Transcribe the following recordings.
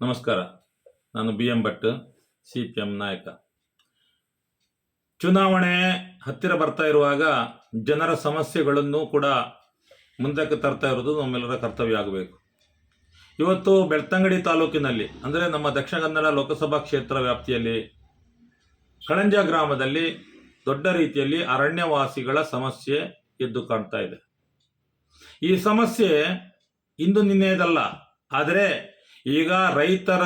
ನಮಸ್ಕಾರ. ನಾನು B M Bhat, C P M ನಾಯಕ. ಚುನಾವಣೆ ಹತ್ತಿರ ಬರ್ತಾ ಇರುವಾಗ ಜನರ ಸಮಸ್ಯೆಗಳನ್ನು ಕೂಡ ಮುಂದಕ್ಕೆ ತರ್ತಾ ಇರೋದು ನಮ್ಮೆಲ್ಲರ ಕರ್ತವ್ಯ ಆಗಬೇಕು. ಇವತ್ತು ಬೆಳ್ತಂಗಡಿ ತಾಲೂಕಿನಲ್ಲಿ, ಅಂದರೆ ನಮ್ಮ ದಕ್ಷಿಣ ಕನ್ನಡ ಲೋಕಸಭಾ ಕ್ಷೇತ್ರ ವ್ಯಾಪ್ತಿಯಲ್ಲಿ, ಕಳಂಜ ಗ್ರಾಮದಲ್ಲಿ ದೊಡ್ಡ ರೀತಿಯಲ್ಲಿ ಅರಣ್ಯವಾಸಿಗಳ ಸಮಸ್ಯೆ ಎದ್ದು ಕಾಣ್ತಾ ಇದೆ. ಈ ಸಮಸ್ಯೆ ಇಂದು ನಿನ್ನೆಯದಲ್ಲ ಆದರೆ ಈಗ ರೈತರ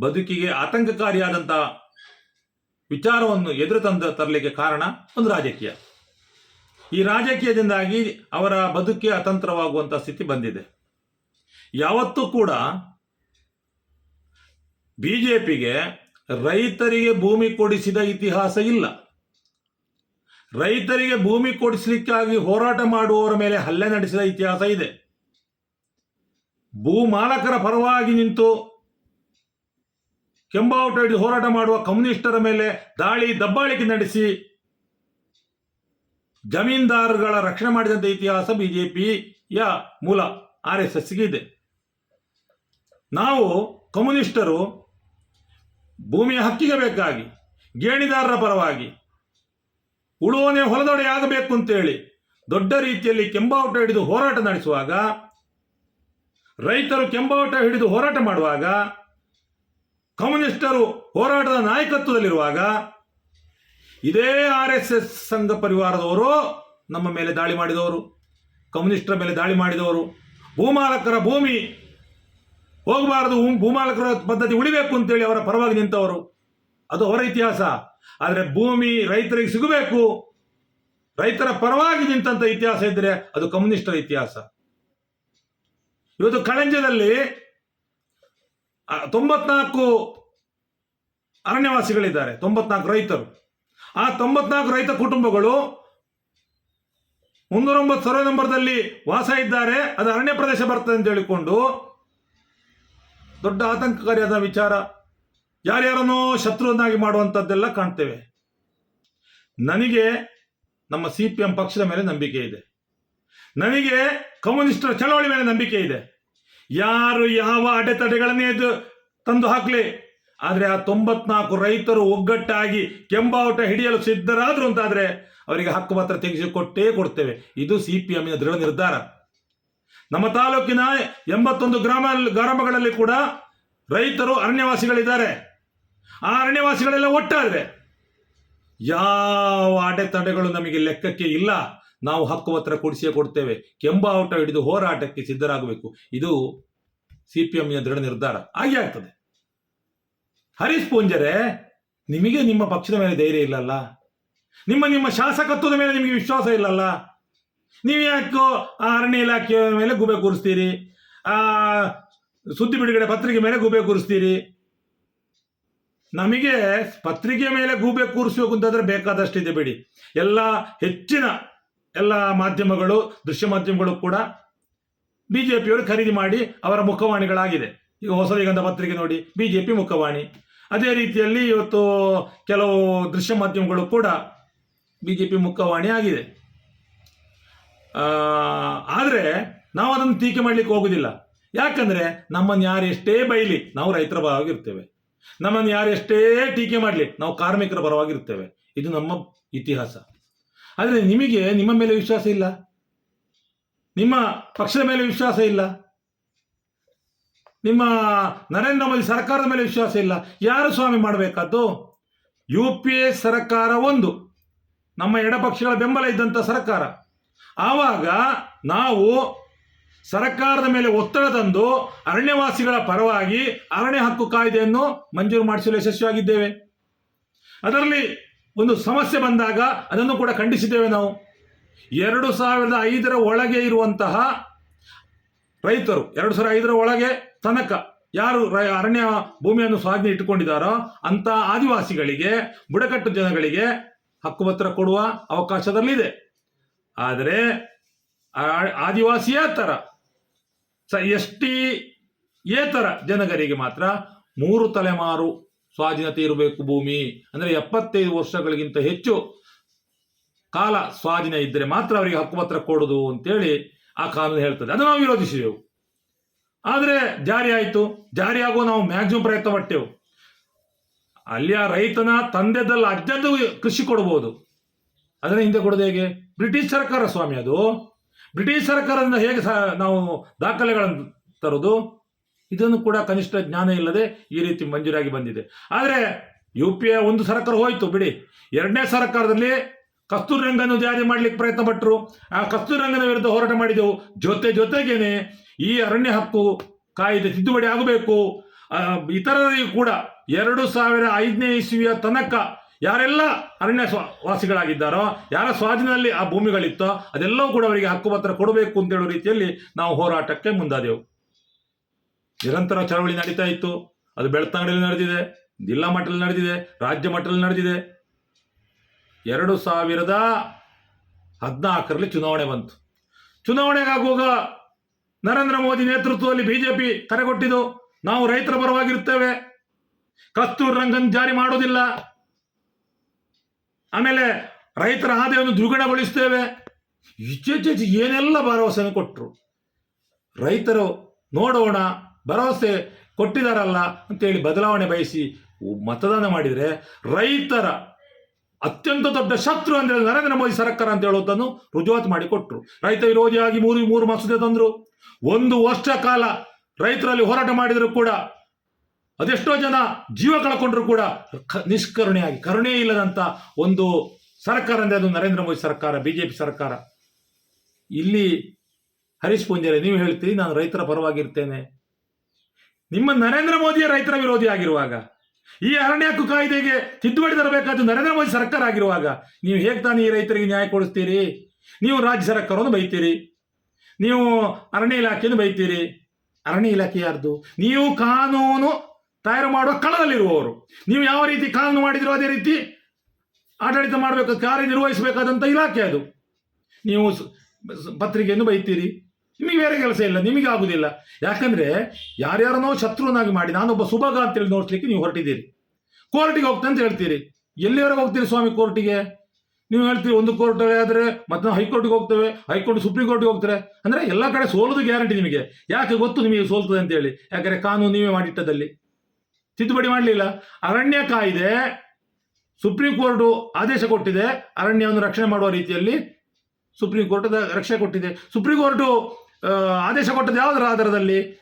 ಬದುಕಿಗೆ ಆತಂಕಕಾರಿಯಾದಂಥ ವಿಚಾರವನ್ನು ಎದುರು ತಂದ ತರಲಿಕ್ಕೆ ಕಾರಣ ಒಂದು ರಾಜಕೀಯ. ಈ ರಾಜಕೀಯದಿಂದಾಗಿ ಅವರ ಬದುಕಿಗೆ ಅತಂತ್ರವಾಗುವಂಥ ಸ್ಥಿತಿ ಬಂದಿದೆ. ಯಾವತ್ತೂ ಕೂಡ ಬಿಜೆಪಿಗೆ ರೈತರಿಗೆ ಭೂಮಿ ಕೊಡಿಸಿದ ಇತಿಹಾಸ ಇಲ್ಲ. ರೈತರಿಗೆ ಭೂಮಿ ಕೊಡಿಸಲಿಕ್ಕಾಗಿ ಹೋರಾಟ ಮಾಡುವವರ ಮೇಲೆ ಹಲ್ಲೆ ನಡೆಸಿದ ಇತಿಹಾಸ ಇದೆ. ಭೂಮಾಲಕರ ಪರವಾಗಿ ನಿಂತು ಕೆಂಬಾವುಟ ಹಿಡಿದು ಹೋರಾಟ ಮಾಡುವ ಕಮ್ಯುನಿಸ್ಟರ ಮೇಲೆ ದಾಳಿ, ದಬ್ಬಾಳಿಕೆ ನಡೆಸಿ ಜಮೀನ್ದಾರಗಳ ರಕ್ಷಣೆ ಮಾಡಿದಂಥ ಇತಿಹಾಸ ಬಿಜೆಪಿಯ ಮೂಲ ಆರ್ ಎಸ್ ಇದೆ. ನಾವು ಕಮ್ಯುನಿಸ್ಟರು ಭೂಮಿಯ ಹಕ್ಕಿಗೆ ಬೇಕಾಗಿ, ಗೇಣಿದಾರರ ಪರವಾಗಿ ಉಳುವನೆ ಹೊಲದೊಡೆಯಾಗಬೇಕು ಅಂತೇಳಿ ದೊಡ್ಡ ರೀತಿಯಲ್ಲಿ ಕೆಂಬಾವುಟ ಹಿಡಿದು ಹೋರಾಟ ನಡೆಸುವಾಗ ರೈತರು ಕೆಂಬಾವಟ ಹಿಡಿದು ಹೋರಾಟ ಮಾಡುವಾಗ, ಕಮ್ಯುನಿಸ್ಟರು ಹೋರಾಟದ ನಾಯಕತ್ವದಲ್ಲಿರುವಾಗ, ಇದೇ ಆರ್ ಎಸ್ ಎಸ್ ಸಂಘ ಪರಿವಾರದವರು ನಮ್ಮ ಮೇಲೆ ದಾಳಿ ಮಾಡಿದವರು, ಕಮ್ಯುನಿಸ್ಟರ ಮೇಲೆ ದಾಳಿ ಮಾಡಿದವರು. ಭೂಮಾಲಕರ ಭೂಮಿ ಹೋಗಬಾರದು ಭೂಮಾಲಕರ ಪದ್ಧತಿ ಉಳಿಬೇಕು ಅಂತೇಳಿ ಅವರ ಪರವಾಗಿ ನಿಂತವರು. ಅದು ಅವರ ಇತಿಹಾಸ. ಆದರೆ ಭೂಮಿ ರೈತರಿಗೆ ಸಿಗಬೇಕು. ರೈತರ ಪರವಾಗಿ ನಿಂತಂಥ ಇತಿಹಾಸ ಇದ್ದರೆ ಅದು ಕಮ್ಯುನಿಸ್ಟರ ಇತಿಹಾಸ. ಇವತ್ತು ಕಳಂಜದಲ್ಲಿ ತೊಂಬತ್ನಾಲ್ಕು ಅರಣ್ಯವಾಸಿಗಳಿದ್ದಾರೆ, ತೊಂಬತ್ನಾಲ್ಕು ರೈತರು. ಆ ತೊಂಬತ್ನಾಲ್ಕು ರೈತ ಕುಟುಂಬಗಳು ಮುನ್ನೂರೊಂಬತ್ತು ಸರ್ವೆ ನಂಬರ್ದಲ್ಲಿ ವಾಸ ಇದ್ದಾರೆ. ಅದು ಅರಣ್ಯ ಪ್ರದೇಶ ಬರ್ತದೆ ಅಂತ ಹೇಳಿಕೊಂಡು ದೊಡ್ಡ ಆತಂಕಕಾರಿಯಾದ ವಿಚಾರ. ಯಾರ್ಯಾರನ್ನೋ ಶತ್ರುವನ್ನಾಗಿ ಮಾಡುವಂಥದ್ದೆಲ್ಲ ಕಾಣ್ತೇವೆ. ನನಗೆ ನಮ್ಮ ಸಿ ಪಿ ಎಂ ಪಕ್ಷದ ಮೇಲೆ ನಂಬಿಕೆ ಇದೆ. ನನಗೆ ಕಮ್ಯುನಿಸ್ಟರ ಚಳವಳಿ ಮೇಲೆ ನಂಬಿಕೆ ಇದೆ. ಯಾರು ಯಾವ ಅಡೆತಡೆಗಳನ್ನೇ ತಂದು ಹಾಕಲಿ, ಆದರೆ ಆ ತೊಂಬತ್ನಾಲ್ಕು ರೈತರು ಒಗ್ಗಟ್ಟಾಗಿ ಕೆಂಬಾವುಟ ಹಿಡಿಯಲು ಸಿದ್ಧರಾದ್ರು ಅಂತಾದರೆ ಅವರಿಗೆ ಹಕ್ಕು ಪತ್ರ ತೆಗೆಸಿಕೊಟ್ಟೇ ಕೊಡ್ತೇವೆ. ಇದು ಸಿ ಪಿ ಎಂನ ದೃಢ ನಿರ್ಧಾರ. ನಮ್ಮ ತಾಲೂಕಿನ ಎಂಬತ್ತೊಂದು ಗ್ರಾಮ, ಗ್ರಾಮಗಳಲ್ಲಿ ಕೂಡ ರೈತರು ಅರಣ್ಯವಾಸಿಗಳಿದ್ದಾರೆ. ಆ ಅರಣ್ಯವಾಸಿಗಳೆಲ್ಲ ಒಟ್ಟಾದರೆ. ಯಾವ ಅಡೆತಡೆಗಳು ನಮಗೆ ಲೆಕ್ಕಕ್ಕೆ ಇಲ್ಲ. ನಾವು ಹಕ್ಕು ಪತ್ರ ಕೊಡಿಸಿಯೇ ಕೊಡ್ತೇವೆ ಕೆಂಬಾವುಟ ಹಿಡಿದು ಹೋರಾಟಕ್ಕೆ ಸಿದ್ಧರಾಗಬೇಕು. ಇದು ಸಿ ಪಿ ಎಂನ ದೃಢ ನಿರ್ಧಾರ. ಹಾಗೆ ಆಗ್ತದೆ. ಹರೀಶ್ ಪೂಂಜರೆ, ನಿಮಗೆ ನಿಮ್ಮ ಪಕ್ಷದ ಮೇಲೆ ಧೈರ್ಯ ಇಲ್ಲಲ್ಲ? ನಿಮ್ಮ ನಿಮ್ಮ ಶಾಸಕತ್ವದ ಮೇಲೆ ನಿಮಗೆ ವಿಶ್ವಾಸ ಇಲ್ಲಲ್ಲ? ನೀವು ಯಾಕೋ ಅರಣ್ಯ ಇಲಾಖೆಯ ಮೇಲೆ ಗುಬೆ ಕೂರಿಸ್ತೀರಿ? ಆ ಸುದ್ದಿ ಬಿಡುಗಡೆ ಪತ್ರಿಕೆ ಮೇಲೆ ಗುಬೆ ಕೂರಿಸ್ತೀರಿ? ನಮಗೆ ಪತ್ರಿಕೆ ಮೇಲೆ ಗೂಬೆ ಕೂರಿಸ್ಬೇಕು ಅಂತಂದ್ರೆ ಬೇಕಾದಷ್ಟಿದೆ ಬಿಡಿ. ಎಲ್ಲ ಹೆಚ್ಚಿನ ಎಲ್ಲ ಮಾಧ್ಯಮಗಳು, ದೃಶ್ಯ ಮಾಧ್ಯಮಗಳು ಕೂಡ ಬಿಜೆಪಿಯವರು ಖರೀದಿ ಮಾಡಿ ಅವರ ಮುಖವಾಣಿಗಳಾಗಿದೆ. ಈಗ ಹೊಸದಿಗಂಧ ಪತ್ರಿಕೆ ನೋಡಿ, ಬಿಜೆಪಿ ಮುಖವಾಣಿ. ಅದೇ ರೀತಿಯಲ್ಲಿ ಇವತ್ತು ಕೆಲವು ದೃಶ್ಯ ಮಾಧ್ಯಮಗಳು ಕೂಡ ಬಿಜೆಪಿ ಮುಖವಾಣಿ ಆಗಿದೆ. ಆದರೆ ನಾವು ಅದನ್ನು ಟೀಕೆ ಮಾಡಲಿಕ್ಕೆ ಹೋಗುದಿಲ್ಲ. ಯಾಕಂದ್ರೆ ನಮ್ಮನ್ನು ಯಾರು ಎಷ್ಟೇ ಬೈಲಿ ನಾವು ರೈತರ ಪರವಾಗಿರ್ತೇವೆ. ನಮ್ಮನ್ನು ಯಾರು ಎಷ್ಟೇ ಟೀಕೆ ಮಾಡಲಿ ನಾವು ಕಾರ್ಮಿಕರ ಪರವಾಗಿರ್ತೇವೆ. ಇದು ನಮ್ಮ ಇತಿಹಾಸ. ಆದರೆ ನಿಮಗೆ ನಿಮ್ಮ ಮೇಲೆ ವಿಶ್ವಾಸ ಇಲ್ಲ. ನಿಮ್ಮ ಪಕ್ಷದ ಮೇಲೆ ವಿಶ್ವಾಸ ಇಲ್ಲ. ನಿಮ್ಮ ನರೇಂದ್ರ ಮೋದಿ ಸರ್ಕಾರದ ಮೇಲೆ ವಿಶ್ವಾಸ ಇಲ್ಲ. ಯಾರು ಸ್ವಾಮಿ ಮಾಡಬೇಕಾದ್ದು? ಯು ಪಿ ಎ ಸರ್ಕಾರ ಒಂದು. ನಮ್ಮ ಎಡಪಕ್ಷಗಳ ಬೆಂಬಲ ಇದ್ದಂಥ ಸರ್ಕಾರ. ಆವಾಗ ನಾವು ಸರ್ಕಾರದ ಮೇಲೆ ಒತ್ತಡ ತಂದು ಅರಣ್ಯವಾಸಿಗಳ ಪರವಾಗಿ ಅರಣ್ಯ ಹಕ್ಕು ಕಾಯ್ದೆಯನ್ನು ಮಂಜೂರು ಮಾಡಿಸಲು ಯಶಸ್ವಿಯಾಗಿದ್ದೇವೆ. ಅದರಲ್ಲಿ ಒಂದು ಸಮಸ್ಯೆ ಬಂದಾಗ ಅದನ್ನು ಕೂಡ ಖಂಡಿಸಿದ್ದೇವೆ ನಾವು. ಎರಡು ಸಾವಿರದ ಐದರ ಒಳಗೆ ಇರುವಂತಹ ರೈತರು, ಎರಡು ಸಾವಿರದ ಐದರ ಒಳಗೆ ತನಕ ಯಾರು ಅರಣ್ಯ ಭೂಮಿಯನ್ನು ಸ್ವಾಧೀನ ಇಟ್ಟುಕೊಂಡಿದ್ದಾರೋ ಅಂತ ಆದಿವಾಸಿಗಳಿಗೆ, ಬುಡಕಟ್ಟು ಜನಗಳಿಗೆ ಹಕ್ಕುಪತ್ರ ಕೊಡುವ ಅವಕಾಶದಲ್ಲಿದೆ. ಆದರೆ ಆದಿವಾಸಿಯೇ ಆದಿವಾಸಿಯೇತರ ಸ ಎಸ್ ಟಿ ಏತರ ಜನಗರಿಗೆ ಮಾತ್ರ ಮೂರು ತಲೆಮಾರು ಸ್ವಾಧೀನತೆ ಇರಬೇಕು ಭೂಮಿ. ಅಂದರೆ ಎಪ್ಪತ್ತೈದು ವರ್ಷಗಳಿಗಿಂತ ಹೆಚ್ಚು ಕಾಲ ಸ್ವಾಧೀನ ಇದ್ದರೆ ಮಾತ್ರ ಅವರಿಗೆ ಹಕ್ಕುಪತ್ರ ಕೊಡುದು ಅಂತೇಳಿ ಆ ಕಾನೂನು ಹೇಳ್ತದೆ. ಅದನ್ನು ನಾವು ವಿರೋಧಿಸಿದೆವು. ಆದರೆ ಜಾರಿ ಆಯಿತು. ಜಾರಿ ಆಗುವ ನಾವು ಮ್ಯಾಕ್ಸಿಮಮ್ ಪ್ರಯತ್ನ ಪಟ್ಟೆವು. ಅಲ್ಲಿಯ ರೈತನ ತಂದೆದಲ್ಲ ಅಜ್ಜದ್ದು ಕೃಷಿ ಕೊಡಬಹುದು ಅದನ್ನು ಹಿಂದೆ ಕೊಡೋದು ಹೇಗೆ? ಬ್ರಿಟಿಷ್ ಸರ್ಕಾರ ಸ್ವಾಮಿ ಅದು. ಬ್ರಿಟಿಷ್ ಸರ್ಕಾರದಿಂದ ಹೇಗೆ ನಾವು ದಾಖಲೆಗಳನ್ನು ತರೋದು? ಇದನ್ನು ಕೂಡ ಕನಿಷ್ಠ ಜ್ಞಾನ ಇಲ್ಲದೆ ಈ ರೀತಿ ಮಂಜೂರಾಗಿ ಬಂದಿದೆ. ಆದರೆ ಯು ಪಿ ಎ ಒಂದು ಸರ್ಕಾರ ಹೋಯಿತು, ಬಿಡಿ. ಎರಡನೇ ಸರ್ಕಾರದಲ್ಲಿ ಕಸ್ತೂರಿ ರಂಗನ್ನು ಜಾರಿ ಮಾಡ್ಲಿಕ್ಕೆ ಪ್ರಯತ್ನ ಪಟ್ಟರು ಆ ಕಸ್ತೂರಿ ರಂಗನ ವಿರುದ್ಧ ಹೋರಾಟ ಮಾಡಿದೆವು. ಜೊತೆ ಜೊತೆಗೇನೆ ಈ ಅರಣ್ಯ ಹಕ್ಕು ಕಾಯ್ದೆ ತಿದ್ದುಪಡಿ ಆಗಬೇಕು. ಇತರರಿಗೂ ಕೂಡ ಎರಡು ಸಾವಿರ ಐದನೇ ಇಸ್ವಿಯ ತನಕ ಯಾರೆಲ್ಲ ಅರಣ್ಯ ಸ್ವ, ವಾಸಿಗಳಾಗಿದ್ದಾರೋ, ಯಾರ ಸ್ವಾಧೀನದಲ್ಲಿ ಆ ಭೂಮಿಗಳಿತ್ತೋ ಅದೆಲ್ಲವೂ ಕೂಡ ಅವರಿಗೆ ಹಕ್ಕುಪತ್ರ ಕೊಡಬೇಕು ಅಂತ ಹೇಳೋ ರೀತಿಯಲ್ಲಿ ನಾವು ಹೋರಾಟಕ್ಕೆ ಮುಂದಾದೆವು. ನಿರಂತರ ಚಳವಳಿ ನಡೀತಾ ಇತ್ತು. ಅದು ಬೆಳ್ತಂಗಡಿಯಲ್ಲಿ ನಡೆದಿದೆ, ಜಿಲ್ಲಾ ಮಟ್ಟದಲ್ಲಿ ನಡೆದಿದೆ, ರಾಜ್ಯ ಮಟ್ಟದಲ್ಲಿ ನಡೆದಿದೆ. ಎರಡು ಸಾವಿರದ ಹದಿನಾಲ್ಕರಲ್ಲಿ ಚುನಾವಣೆ ಬಂತು. ಚುನಾವಣೆಗಾಗುವಾಗ ನರೇಂದ್ರ ಮೋದಿ ನೇತೃತ್ವದಲ್ಲಿ ಬಿಜೆಪಿ ಕರೆಗೊಟ್ಟಿದ್ದು ನಾವು ರೈತರ ಪರವಾಗಿರುತ್ತೇವೆ. ಕಸ್ತೂರ್ ರಂಗನ್ ಜಾರಿ ಮಾಡೋದಿಲ್ಲ. ಆಮೇಲೆ ರೈತರ ಆದಾಯವನ್ನು ದ್ವಿಗುಣಗೊಳಿಸ್ತೇವೆ. ಇತ್ತೀಚೆಗೆ ಏನೆಲ್ಲ ಭರವಸೆಯನ್ನು ಕೊಟ್ಟರು. ರೈತರು ನೋಡೋಣ ಭರವಸೆ ಕೊಟ್ಟಿದಾರಲ್ಲ ಅಂತೇಳಿ ಬದಲಾವಣೆ ಬಯಸಿ ಮತದಾನ ಮಾಡಿದರೆ ರೈತರ ಅತ್ಯಂತ ದೊಡ್ಡ ಶತ್ರು ಅಂದರೆ ನರೇಂದ್ರ ಮೋದಿ ಸರ್ಕಾರ ಅಂತ ಹೇಳೋದನ್ನು ರುಜುವಾತು ಮಾಡಿಕೊಟ್ರು. ರೈತ ವಿರೋಧಿಯಾಗಿ ಮೂರು ಮೂರು ಮಸೂದೆ ತಂದರು. ಒಂದು ವರ್ಷ ಕಾಲ ರೈತರಲ್ಲಿ ಹೋರಾಟ ಮಾಡಿದರೂ ಕೂಡ ಅದೆಷ್ಟೋ ಜನ ಜೀವ ಕಳ್ಕೊಂಡ್ರು ಕೂಡ ನಿಷ್ಕರುಣೆಯಾಗಿ, ಕರುಣೆ ಇಲ್ಲದಂಥ ಒಂದು ಸರ್ಕಾರ ಅಂದರೆ ಅದು ನರೇಂದ್ರ ಮೋದಿ ಸರ್ಕಾರ ಬಿ ಜೆ ಪಿ ಸರ್ಕಾರ. ಇಲ್ಲಿ ಹರೀಶ್ ಪುಂಜಾರಿ, ನೀವು ಹೇಳ್ತೀರಿ, ನಾನು ರೈತರ ಪರವಾಗಿರ್ತೇನೆ. ನಿಮ್ಮ ನರೇಂದ್ರ ಮೋದಿಯ ರೈತರ ವಿರೋಧಿ ಆಗಿರುವಾಗ, ಈ ಅರಣ್ಯ ಹಕ್ಕು ಕಾಯ್ದೆಗೆ ತಿದ್ದುಪಡಿ ತರಬೇಕಾದ ನರೇಂದ್ರ ಮೋದಿ ಸರ್ಕಾರ ಆಗಿರುವಾಗ, ನೀವು ಹೇಗೆ ತಾನೇ ಈ ರೈತರಿಗೆ ನ್ಯಾಯ ಕೊಡಿಸ್ತೀರಿ? ನೀವು ರಾಜ್ಯ ಸರ್ಕಾರವನ್ನು ಬೈತೀರಿ? ನೀವು ಅರಣ್ಯ ಇಲಾಖೆಯನ್ನು ಬೈತೀರಿ? ಅರಣ್ಯ ಇಲಾಖೆ ಯಾರ್ದು? ನೀವು ಕಾನೂನು ತಯಾರು ಮಾಡುವ ಕಳದಲ್ಲಿರುವವರು. ನೀವು ಯಾವ ರೀತಿ ಕಾನೂನು ಮಾಡಿದಿರೋ ಅದೇ ರೀತಿ ಆಡಳಿತ ಮಾಡಬೇಕು, ಕಾರ್ಯನಿರ್ವಹಿಸಬೇಕಾದಂಥ ಇಲಾಖೆ ಅದು. ನೀವು ಪತ್ರಿಕೆಯನ್ನು ಬೈತೀರಿ. ನಿಮಗೆ ಬೇರೆ ಕೆಲಸ ಇಲ್ಲ, ನಿಮಗೆ ಆಗುದಿಲ್ಲ. ಯಾಕಂದ್ರೆ ಯಾರ್ಯಾರನೋ ಶತ್ರುವನ್ನಾಗಿ ಮಾಡಿ, ನಾನೊಬ್ಬ ಸುಭಗ ಅಂತೇಳಿ ನೋಡ್ಲಿಕ್ಕೆ ನೀವು ಹೊರಟಿದ್ದೀರಿ. ಕೋರ್ಟಿಗೆ ಹೋಗ್ತೇನೆ ಅಂತ ಹೇಳ್ತೀರಿ. ಎಲ್ಲಿವರೆಗೆ ಹೋಗ್ತೀರಿ ಸ್ವಾಮಿ ಕೋರ್ಟಿಗೆ? ನೀವು ಹೇಳ್ತೀರಿ ಒಂದು ಕೋರ್ಟ್ ಆದ್ರೆ ಮತ್ತೆ ನಾವು ಹೈಕೋರ್ಟ್ಗೆ ಹೋಗ್ತೇವೆ, ಹೈಕೋರ್ಟ್ ಸುಪ್ರೀಂ ಕೋರ್ಟ್ಗೆ ಹೋಗ್ತಾರೆ? ಅಂದ್ರೆ ಎಲ್ಲ ಕಡೆ ಸೋಲೋದು ಗ್ಯಾರಂಟಿ ನಿಮಗೆ. ಯಾಕೆ ಗೊತ್ತು ನಿಮಗೆ ಸೋಲ್ತದೆ ಅಂತ ಹೇಳಿ. ಯಾಕಂದ್ರೆ ಕಾನೂನು ನೀವೇ ಮಾಡಿಟ್ಟದಲ್ಲಿ ತಿದ್ದುಪಡಿ ಮಾಡಲಿಲ್ಲ. ಅರಣ್ಯ ಕಾಯ್ದೆ ಸುಪ್ರೀಂ ಕೋರ್ಟ್ ಆದೇಶ ಕೊಟ್ಟಿದೆ. ಅರಣ್ಯವನ್ನು ರಕ್ಷಣೆ ಮಾಡುವ ರೀತಿಯಲ್ಲಿ ಸುಪ್ರೀಂ ಕೋರ್ಟ್ ರಕ್ಷಣೆ ಕೊಟ್ಟಿದೆ. ಸುಪ್ರೀಂ ಕೋರ್ಟ್ ಆದೇಶ ಕೊಟ್ಟದ್ದು ಯಾವುದರ ಆಧಾರದಲ್ಲಿ?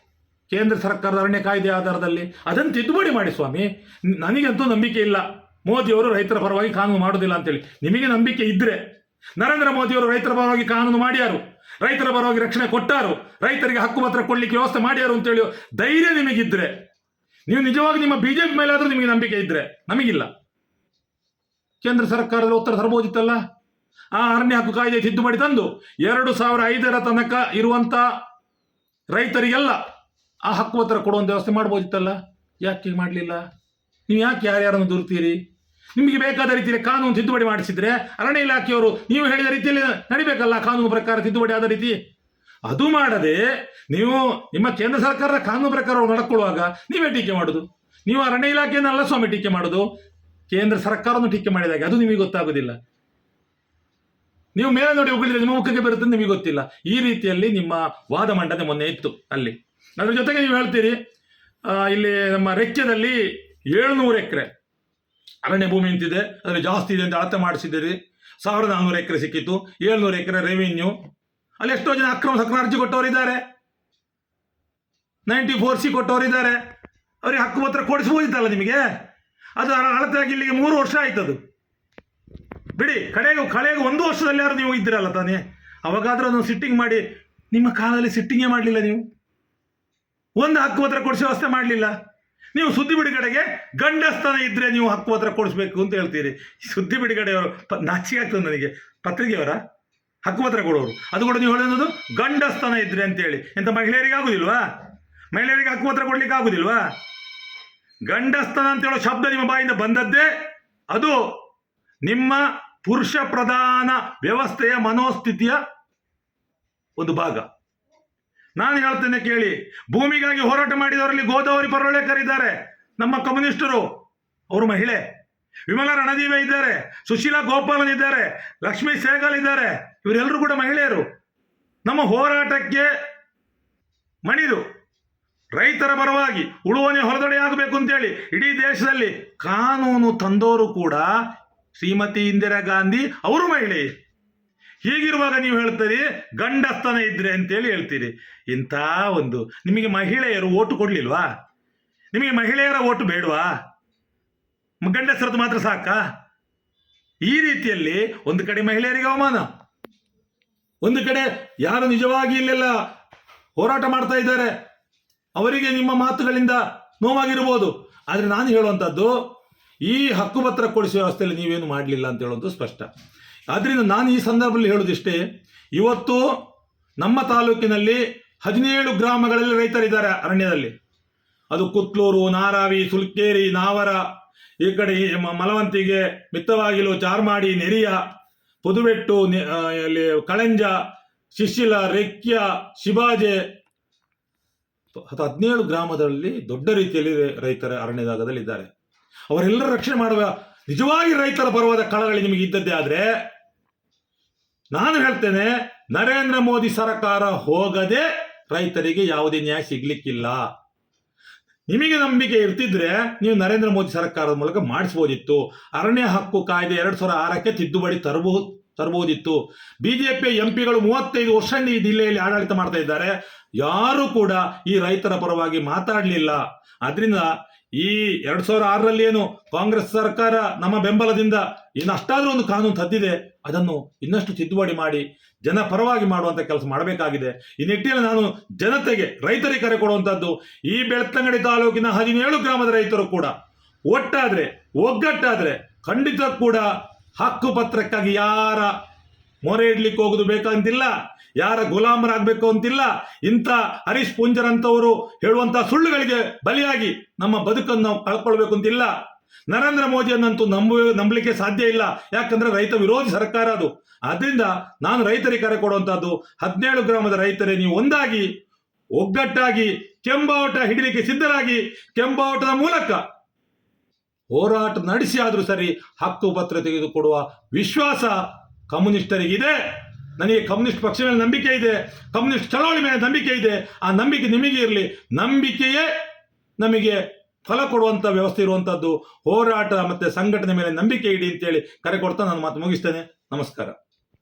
ಕೇಂದ್ರ ಸರ್ಕಾರದ ಅರಣ್ಯ ಕಾಯ್ದೆ ಆಧಾರದಲ್ಲಿ. ಅದನ್ನು ತಿದ್ದುಪಡಿ ಮಾಡಿ ಸ್ವಾಮಿ. ನನಗಂತೂ ನಂಬಿಕೆ ಇಲ್ಲ. ಮೋದಿಯವರು ರೈತರ ಪರವಾಗಿ ಕಾನೂನು ಮಾಡೋದಿಲ್ಲ ಅಂತೇಳಿ. ನಿಮಗೆ ನಂಬಿಕೆ ಇದ್ರೆ ನರೇಂದ್ರ ಮೋದಿಯವರು ರೈತರ ಪರವಾಗಿ ಕಾನೂನು ಮಾಡ್ಯಾರು. ರೈತರ ಪರವಾಗಿ ರಕ್ಷಣೆ ಕೊಟ್ಟಾರು. ರೈತರಿಗೆ ಹಕ್ಕು ಪತ್ರ ಕೊಡ್ಲಿಕ್ಕೆ ವ್ಯವಸ್ಥೆ ಮಾಡ್ಯಾರು ಅಂತೇಳಿ ಧೈರ್ಯ ನಿಮಗಿದ್ರೆ, ನೀವು ನಿಜವಾಗಿ ನಿಮ್ಮ ಬಿಜೆಪಿ ಮೇಲೆ ಮೇಲಾದರೂ ನಿಮಗೆ ನಂಬಿಕೆ ಇದ್ರೆ, ನಮಗಿಲ್ಲ. ಕೇಂದ್ರ ಸರ್ಕಾರದ ಉತ್ತರ ತರಬಹುದಿತ್ತಲ್ಲ? ಆ ಅರಣ್ಯ ಹಕ್ಕು ಕಾಯ್ದೆ ತಿದ್ದುಪಡಿ ತಂದು ಎರಡು ಸಾವಿರ ಐದರ ತನಕ ಇರುವಂತ ರೈತರಿಗೆಲ್ಲ ಆ ಹಕ್ಕು ಹತ್ರ ಕೊಡುವಂಥ ವ್ಯವಸ್ಥೆ ಮಾಡ್ಬೋದಿತ್ತಲ್ಲ? ಯಾಕೆ ಮಾಡಲಿಲ್ಲ? ನೀವು ಯಾಕೆ ಯಾರ್ಯಾರನ್ನು ದೂರ್ತೀರಿ ನಿಮಗೆ ಬೇಕಾದ ರೀತಿಯಲ್ಲಿ ಕಾನೂನು ತಿದ್ದುಪಡಿ ಮಾಡಿಸಿದ್ರೆ ಅರಣ್ಯ ಇಲಾಖೆಯವರು ನೀವು ಹೇಳಿದ ರೀತಿಯಲ್ಲಿ ನಡಿಬೇಕಲ್ಲ ಕಾನೂನು ಪ್ರಕಾರ ತಿದ್ದುಪಡಿ ಆದ ರೀತಿ? ಅದು ಮಾಡದೆ ನೀವು ನಿಮ್ಮ ಕೇಂದ್ರ ಸರ್ಕಾರದ ಕಾನೂನು ಪ್ರಕಾರ ನಡ್ಕೊಳ್ಳುವಾಗ ನೀವೇ ಟೀಕೆ ಮಾಡೋದು. ನೀವು ಅರಣ್ಯ ಇಲಾಖೆಯನ್ನಲ್ಲ ಸ್ವಾಮಿ ಟೀಕೆ ಮಾಡೋದು. ಕೇಂದ್ರ ಸರ್ಕಾರವನ್ನು ಟೀಕೆ ಮಾಡಿದಾಗ ಅದು ನಿಮಗೆ ಗೊತ್ತಾಗೋದಿಲ್ಲ. ನೀವು ಮೇಲೆ ನೋಡಿ ಉಗುಳಿದ್ರೆ ನಿಮ್ಮ ಮುಖಕ್ಕೆ ಬರುತ್ತೆ ನಿಮಗೆ ಗೊತ್ತಿಲ್ಲ. ಈ ರೀತಿಯಲ್ಲಿ ನಿಮ್ಮ ವಾದ ಮಂಡನೆ ಮೊನ್ನೆ ಇತ್ತು ಅಲ್ಲಿ. ಅದ್ರ ಜೊತೆಗೆ ನೀವು ಹೇಳ್ತೀರಿ ಇಲ್ಲಿ ನಮ್ಮ ರೆಕ್ಕೆದಲ್ಲಿ ಏಳ್ನೂರು ಎಕರೆ ಅರಣ್ಯ ಭೂಮಿ ನಿಂತಿದೆ. ಅದರಲ್ಲಿ ಜಾಸ್ತಿ ಇದೆ ಅಂತ ಅಳತೆ ಮಾಡಿಸಿದ್ದೀರಿ. ಸಾವಿರದ ನಾನ್ನೂರು ಎಕರೆ ಸಿಕ್ಕಿತ್ತು. ಏಳ್ನೂರು ಎಕರೆ ರೆವಿನ್ಯೂ ಅಲ್ಲಿ ಎಷ್ಟೋ ಜನ ಅಕ್ರಮ ಸಕ್ರಮ ಅರ್ಜಿ ಕೊಟ್ಟವರಿದ್ದಾರೆ. ನೈಂಟಿ ಫೋರ್ ಸಿ ಕೊಟ್ಟವರಿದ್ದಾರೆ. ಹಕ್ಕು ಪತ್ರ ಕೊಡಿಸ್ಬೋದಿತ್ತಲ್ಲ ನಿಮಗೆ? ಅದು ಅಳತೆ ಆಗಿ ಇಲ್ಲಿಗೆ ಮೂರು ವರ್ಷ ಆಯ್ತದು. ಬಿಡಿ, ಕಡೆಗೆ ಕಳೆಗೆ ಒಂದು ವರ್ಷದಲ್ಲಿ ಯಾರು ನೀವು ಇದ್ದೀರಲ್ಲ ತಾನೇ? ಅವಾಗಾದ್ರೂ ಅದನ್ನು ಸಿಟ್ಟಿಂಗ್ ಮಾಡಿ, ನಿಮ್ಮ ಕಾಲದಲ್ಲಿ ಸಿಟ್ಟಿಂಗೇ ಮಾಡಲಿಲ್ಲ ನೀವು? ಒಂದು ಹಕ್ಕು ಹತ್ರ ಕೊಡಿಸಿ ವ್ಯವಸ್ಥೆ ಮಾಡಲಿಲ್ಲ? ನೀವು ಸುದ್ದಿ ಬಿಡುಗಡೆಗೆ ಗಂಡಸ್ಥಾನ ಇದ್ದರೆ ನೀವು ಹಕ್ಕು ಹತ್ರ ಕೊಡಿಸ್ಬೇಕು ಅಂತ ಹೇಳ್ತೀರಿ. ಸುದ್ದಿ ಬಿಡುಗಡೆಯವರು ಪ, ನಾಚಿಕೆ ಆಗ್ತದೆ ನನಗೆ. ಪತ್ರಿಕೆಯವರ? ಹಕ್ಕುಪತ್ರ ಕೊಡೋರು. ಅದು ಕೂಡ ನೀವು ಹೇಳೋದು ಗಂಡಸ್ಥಾನ ಇದ್ದರೆ ಅಂತೇಳಿ. ಎಂತ ಮಹಿಳೆಯರಿಗೆ ಆಗುದಿಲ್ವಾ? ಮಹಿಳೆಯರಿಗೆ ಹಕ್ಕು ಮಾತ್ರ ಕೊಡ್ಲಿಕ್ಕೆ ಆಗುದಿಲ್ವಾ? ಗಂಡಸ್ತನ ಅಂತ ಹೇಳೋ ಶಬ್ದ ನಿಮ್ಮ ಬಾಯಿಂದ ಬಂದದ್ದೇ ಅದು. ನಿಮ್ಮ ಪುರುಷ ಪ್ರಧಾನ ವ್ಯವಸ್ಥೆಯ ಮನೋಸ್ಥಿತಿಯ ಒಂದು ಭಾಗ. ನಾನು ಹೇಳ್ತೇನೆ ಕೇಳಿ, ಭೂಮಿಗಾಗಿ ಹೋರಾಟ ಮಾಡಿದವರಲ್ಲಿ ಗೋದಾವರಿ ಪರೋಳೆ ಇದ್ದಾರೆ ನಮ್ಮ ಕಮ್ಯುನಿಸ್ಟರು, ಅವರು ಮಹಿಳೆ. ವಿಮಲಾ ರಣದೀವೆ ಇದ್ದಾರೆ, ಸುಶೀಲಾ ಗೋಪಾಲನ್ ಇದ್ದಾರೆ, ಲಕ್ಷ್ಮೀ ಸೇಗಲ್ ಇದ್ದಾರೆ, ಇವರೆಲ್ಲರೂ ಕೂಡ ಮಹಿಳೆಯರು. ನಮ್ಮ ಹೋರಾಟಕ್ಕೆ ಮಣಿದು, ರೈತರ ಪರವಾಗಿ ಉಳುವನೆ ಹೊರದೊಡೆಯಾಗಬೇಕು ಅಂತೇಳಿ ಇಡೀ ದೇಶದಲ್ಲಿ ಕಾನೂನು ತಂದವರು ಕೂಡ ಶ್ರೀಮತಿ ಇಂದಿರಾ ಗಾಂಧಿ ಅವರು ಮಹಿಳೆ. ಹೀಗಿರುವಾಗ ನೀವು ಹೇಳ್ತೀರಿ ಗಂಡಸ್ತನ ಇದ್ರೆ ಅಂತೇಳಿ ಹೇಳ್ತೀರಿ. ಇಂಥ ಒಂದು, ನಿಮಗೆ ಮಹಿಳೆಯರು ಓಟು ಕೊಡಲಿಲ್ವಾ? ನಿಮಗೆ ಮಹಿಳೆಯರ ಓಟು ಬೇಡವಾ? ಗಂಡಸರದ್ದು ಮಾತ್ರ ಸಾಕಾ? ಈ ರೀತಿಯಲ್ಲಿ ಒಂದು ಕಡೆ ಮಹಿಳೆಯರಿಗೆ ಅವಮಾನ. ಒಂದು ಕಡೆ ಯಾರು ನಿಜವಾಗಿ ಇಲ್ಲೆಲ್ಲ ಹೋರಾಟ ಮಾಡ್ತಾ ಇದ್ದಾರೆ, ಅವರಿಗೆ ನಿಮ್ಮ ಮಾತುಗಳಿಂದ ನೋವಾಗಿರ್ಬೋದು. ಆದರೆ ನಾನು ಹೇಳುವಂಥದ್ದು ಈ ಹಕ್ಕುಪತ್ರ ಕೊಡಿಸುವ ವ್ಯವಸ್ಥೆಯಲ್ಲಿ ನೀವೇನು ಮಾಡಲಿಲ್ಲ ಅಂತ ಹೇಳೋದು ಸ್ಪಷ್ಟ. ಆದ್ದರಿಂದ ನಾನು ಈ ಸಂದರ್ಭದಲ್ಲಿ ಹೇಳೋದಿಷ್ಟೇ ಇವತ್ತು ನಮ್ಮ ತಾಲೂಕಿನಲ್ಲಿ ಹದಿನೇಳು ಗ್ರಾಮಗಳಲ್ಲಿ ರೈತರಿದ್ದಾರೆ ಅರಣ್ಯದಲ್ಲಿ. ಅದು ಕುತ್ಲೂರು ನಾರಾವಿ ಸುಲ್ಕೇರಿ ನಾವರ ಈ ಕಡೆ ಮಲವಂತಿಗೆ ಮಿತ್ತವಾಗಿಲು ಚಾರ್ಮಾಡಿ ನೆರಿಯ ಪುದುವೆಟ್ಟು ನೆ- ಆ, ಕಳಂಜ ಶಿಶಿಲ ರೆಕ್ಯ ಶಿಬಾಜೆ ಹದಿನೇಳು ಗ್ರಾಮದಲ್ಲಿ ದೊಡ್ಡ ರೀತಿಯಲ್ಲಿ ರೈತರ ಅರಣ್ಯ ಜಾಗದಲ್ಲಿ ಇದ್ದಾರೆ ಅವರೆಲ್ಲರ ರಕ್ಷಣೆ ಮಾಡುವ ನಿಜವಾಗಿ ರೈತರ ಪರವಾದ ಕಳಗಳು ನಿಮಗೆ ಇದ್ದದ್ದೇ ಆದರೆ, ನಾನು ಹೇಳ್ತೇನೆ, ನರೇಂದ್ರ ಮೋದಿ ಸರ್ಕಾರ ಹೋಗದೆ ರೈತರಿಗೆ ಯಾವುದೇ ನ್ಯಾಯ ಸಿಗ್ಲಿಕ್ಕಿಲ್ಲ. ನಿಮಗೆ ನಂಬಿಕೆ ಇರ್ತಿದ್ರೆ ನೀವು ನರೇಂದ್ರ ಮೋದಿ ಸರ್ಕಾರದ ಮೂಲಕ ಮಾಡಿಸ್ಬೋದಿತ್ತು. ಅರಣ್ಯ ಹಕ್ಕು ಕಾಯ್ದೆ ಎರಡ್ ಸಾವಿರ ಆರಕ್ಕೆ ತಿದ್ದುಪಡಿ ತರಬಹುದು, ತರಬಹುದಿತ್ತು. ಬಿಜೆಪಿ ಎಂ ಪಿಗಳು ಮೂವತ್ತೈದು ವರ್ಷದಿಂದ ಈ ಜಿಲ್ಲೆಯಲ್ಲಿ ಆಡಳಿತ ಮಾಡ್ತಾ ಇದ್ದಾರೆ. ಯಾರು ಕೂಡ ಈ ರೈತರ ಪರವಾಗಿ ಮಾತಾಡಲಿಲ್ಲ. ಅದರಿಂದ ಈ ಎರಡ್ ಸಾವಿರ ಆರರಲ್ಲಿ ಏನು ಕಾಂಗ್ರೆಸ್ ಸರ್ಕಾರ ನಮ್ಮ ಬೆಂಬಲದಿಂದ ಇನ್ನಷ್ಟಾದ್ರೂ ಒಂದು ಕಾನೂನು ತದ್ದಿದೆ, ಅದನ್ನು ಇನ್ನಷ್ಟು ತಿದ್ದುಪಡಿ ಮಾಡಿ, ಜನ ಪರವಾಗಿ ಮಾಡುವಂತ ಕೆಲಸ ಮಾಡಬೇಕಾಗಿದೆ. ಈ ನಿಟ್ಟಿನಲ್ಲಿ ನಾನು ಜನತೆಗೆ ರೈತರಿಗೆ ಕರೆ ಕೊಡುವಂತದ್ದು ಈ ಬೆಳ್ತಂಗಡಿ ತಾಲೂಕಿನ ಹದಿನೇಳು ಗ್ರಾಮದ ರೈತರು ಕೂಡ ಒಟ್ಟಾದ್ರೆ, ಒಗ್ಗಟ್ಟಾದ್ರೆ ಖಂಡಿತ ಕೂಡ ಹಕ್ಕು ಪತ್ರಕ್ಕಾಗಿ ಯಾರ ಮೊರೆ ಇಡ್ಲಿಕ್ಕೆ ಹೋಗುದು ಬೇಕಂತಿಲ್ಲ ಯಾರ ಗುಲಾಮರಾಗಬೇಕು ಅಂತಿಲ್ಲ? ಇಂಥ ಹರೀಶ್ ಪುಂಜರಂತವರು ಹೇಳುವಂತ ಸುಳ್ಳುಗಳಿಗೆ ಬಲಿಯಾಗಿ ನಮ್ಮ ಬದುಕನ್ನು ನಾವು ಕಳ್ಕೊಳ್ಬೇಕು ಅಂತಿಲ್ಲ. ನರೇಂದ್ರ ಮೋದಿಯನ್ನಂತೂ ನಂಬ, ನಂಬಲಿಕ್ಕೆ ಸಾಧ್ಯ ಇಲ್ಲ. ಯಾಕಂದ್ರೆ ರೈತ ವಿರೋಧಿ ಸರ್ಕಾರ ಅದು. ಆದ್ರಿಂದ ನಾನು ರೈತರಿಗೆ ಕರೆ ಕೊಡುವಂತದ್ದು ಹದಿನೇಳು ಗ್ರಾಮದ ರೈತರೇ ನೀವು ಒಂದಾಗಿ, ಒಗ್ಗಟ್ಟಾಗಿ, ಕೆಂಬಾವಟ ಹಿಡಿಲಿಕ್ಕೆ ಸಿದ್ಧರಾಗಿ, ಕೆಂಬಾವಟದ ಮೂಲಕ ಹೋರಾಟ ನಡೆಸಿ ಆದರೂ ಸರಿ ಹಕ್ಕು ಪತ್ರ ತೆಗೆದುಕೊಡುವ ವಿಶ್ವಾಸ ಕಮ್ಯುನಿಸ್ಟರಿಗಿದೆ ನನಗೆ ಕಮ್ಯುನಿಸ್ಟ್ ಪಕ್ಷ ಮೇಲೆ ನಂಬಿಕೆ ಇದೆ. ಕಮ್ಯುನಿಸ್ಟ್ ಚಳವಳಿ ಮೇಲೆ ನಂಬಿಕೆ ಇದೆ. ಆ ನಂಬಿಕೆ ನಿಮಗೆ ಇರಲಿ. ನಂಬಿಕೆಯೇ ನಮಗೆ ಫಲ ಕೊಡುವಂಥ ವ್ಯವಸ್ಥೆ ಇರುವಂಥದ್ದು ಹೋರಾಟ ಮತ್ತು ಸಂಘಟನೆ ಮೇಲೆ ನಂಬಿಕೆ ಇಡಿ ಅಂತೇಳಿ ಕರೆ ಕೊಡ್ತಾ ನಾನು ಮಾತು ಮುಗಿಸ್ತೇನೆ. ನಮಸ್ಕಾರ.